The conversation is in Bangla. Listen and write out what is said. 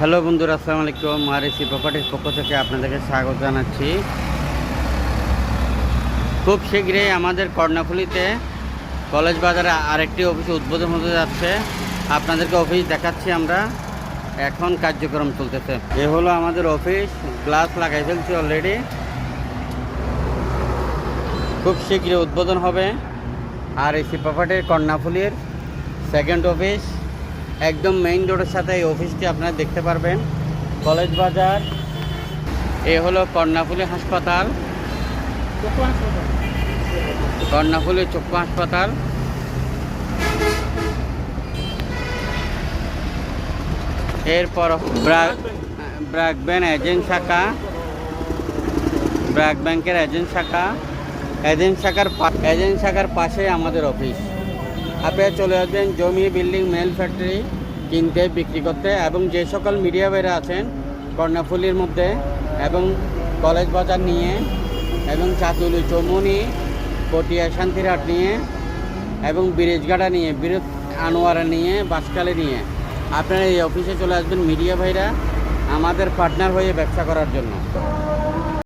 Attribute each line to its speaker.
Speaker 1: হ্যালো বন্ধুরা, আসসালামু আলাইকুম। আর এসি প্রপার্টির পক্ষ থেকে আপনাদেরকে স্বাগত জানাচ্ছি। খুব শীঘ্রই আমাদের কর্ণাফুলিতে কলেজ বাজারে আরেকটি অফিস উদ্বোধন হতে যাচ্ছে। আপনাদেরকে অফিস দেখাচ্ছি আমরা। এখন কার্যক্রম চলতেছে। এ হলো আমাদের অফিস। গ্লাস লাগাই ফেলছি অলরেডি খুব শীঘ্রই উদ্বোধন হবে। আর এসি প্রপার্টির কর্ণাফুলির সেকেন্ড অফিস একদম মেইন রোডের সাথে এই অফিসটি আপনারা দেখতে পারবেন। কলেজ বাজার, এ হলো কর্ণাফুলি হাসপাতাল। কর্ণাফুলি চক্ষু হাসপাতাল। এরপর ব্র্যাক ব্যাংক এজেন্ট শাখা। ব্র্যাক ব্যাংকের এজেন্ট শাখা। এজেন্ট শাখার এজেন্ট শাখার পাশে আমাদের অফিস আপনারা চলে আসবেন জমি বিল্ডিং মেল ফ্যাক্টরি কিনতে, বিক্রি করতে এবং যে সকল মিডিয়া বাইরে আছেন কর্ণাফুলির মধ্যে এবং কলেজ বাজার নিয়ে এবং চাতুলি চৌমনি পটিয়া শান্তিরহাট নিয়ে এবং ব্রিজগাড়া নিয়ে বীর আনোয়ারা নিয়ে বাসকালে নিয়ে আপনারা এই অফিসে চলে আসবেন মিডিয়া ভাইরা, আমাদের পার্টনার হয়ে ব্যবসা করার জন্য।